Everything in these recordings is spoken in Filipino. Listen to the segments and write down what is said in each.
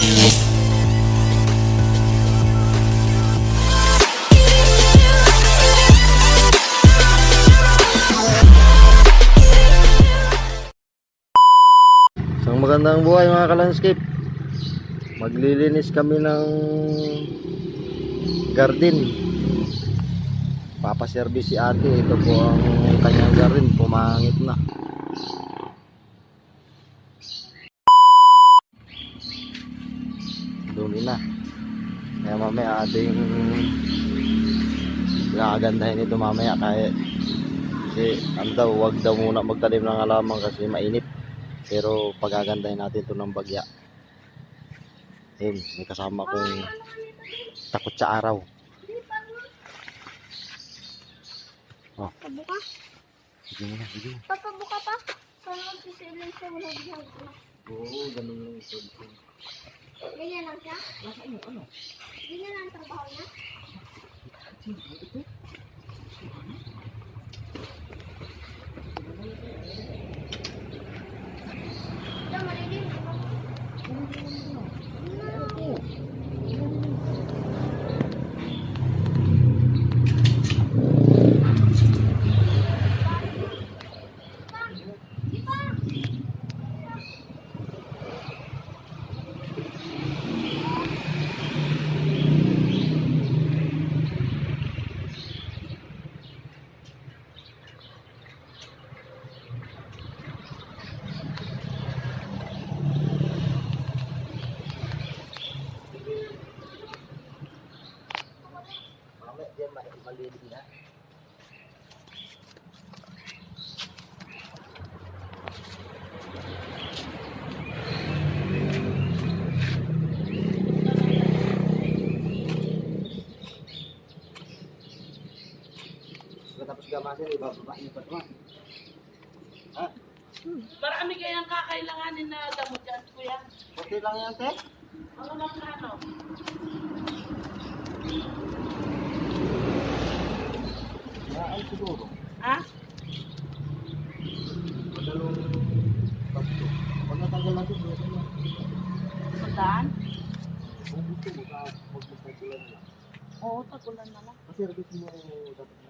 Isang magandang buhay mga kalandscape. Maglilinis kami ng garden. Papaservice si ate. Ito po ang kanyang garden. Pumangit na. Dumi na. Kaya mamaya ating nakagandahin ito mamaya kaya kasi ano daw, wag daw muna magtanim ng halaman kasi mainit. Pero pagagandahin natin ito ng bagya. Ayun, may kasama kong takot sa araw. Oh, sige na, sige. Papabuka pa? Oo, ganun lang ito. Ganyan lang siya? Nasa ano, ano? Ganyan lang ang trabaho niya? Ito, Tapos gamasin, ibababain pa ito. Ha? Marami kayang kakailanganin na gamot dyan, kuya. Kunti lang yan, te. Ano lang plano? Ay, siguro. Ha? Madalong tatlo. Pag natanggal natin, meron na. Sandaan? Kung gusto mo, ka magmagkagulan lang. Oo, tagulan na lang. Kasi service mo dapat mga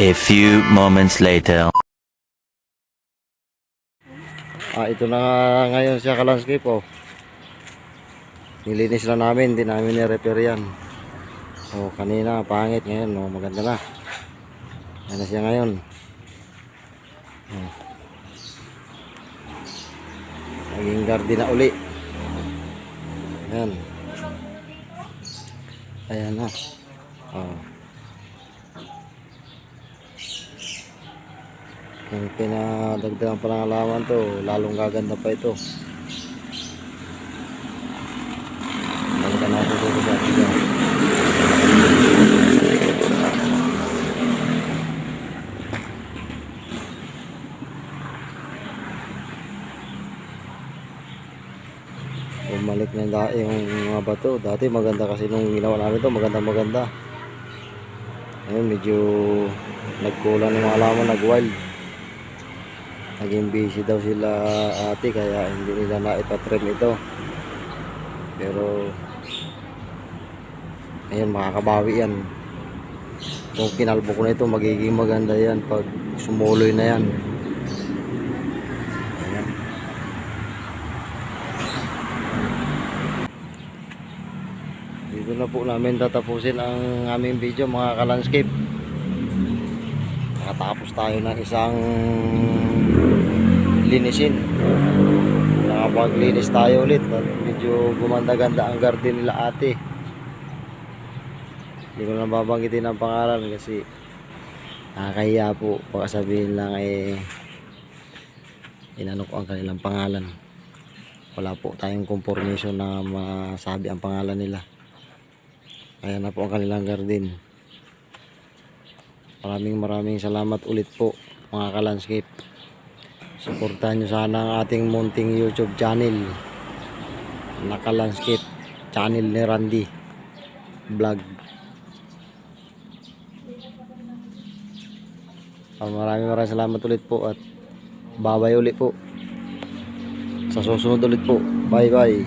A few moments later. Ah, ito na nga ngayon siya ka-landscape oh. Nilinis na namin, hindi namin ni-repair yan. Oh, kanina pangit ngayon, oh, maganda na. Ano na siya ngayon. Oh. Naging garden na uli. Ayan. Ayan na. Oh. Kung pinadagdagan pa ng alaman to, lalong gaganda pa ito. Balikan natin dito sa atin. Bumalik na da yung mga bato. Dati maganda kasi nung ginawa namin to, maganda maganda. Ngayon medyo nagkulang ng mga alaman, nag-wild naging busy daw sila ate kaya hindi nila naipatrim ito. Pero ayun makakabawi yan. Kung kinalbo ko na ito magiging maganda yan pag sumuloy na yan. Ayan. dito na po namin tatapusin ang aming video mga ka-landscape nakatapos tayo ng isang linisin. Nakapaglinis tayo ulit medyo gumanda-ganda ang garden nila ate. Hindi ko na babanggitin ang pangalan kasi nakakahiya po. Baka sabihin lang eh inano ko ang kanilang pangalan. Wala po tayong confirmation na masabi ang pangalan nila. Kaya na po ang kanilang garden maraming maraming salamat ulit po mga ka-landscape Suportahan nyo sana ang ating munting YouTube channel. Naka Landscape channel ni Randy vlog. Ah, maraming maraming salamat ulit po at babay ulit po. Sa susunod ulit po. Bye bye.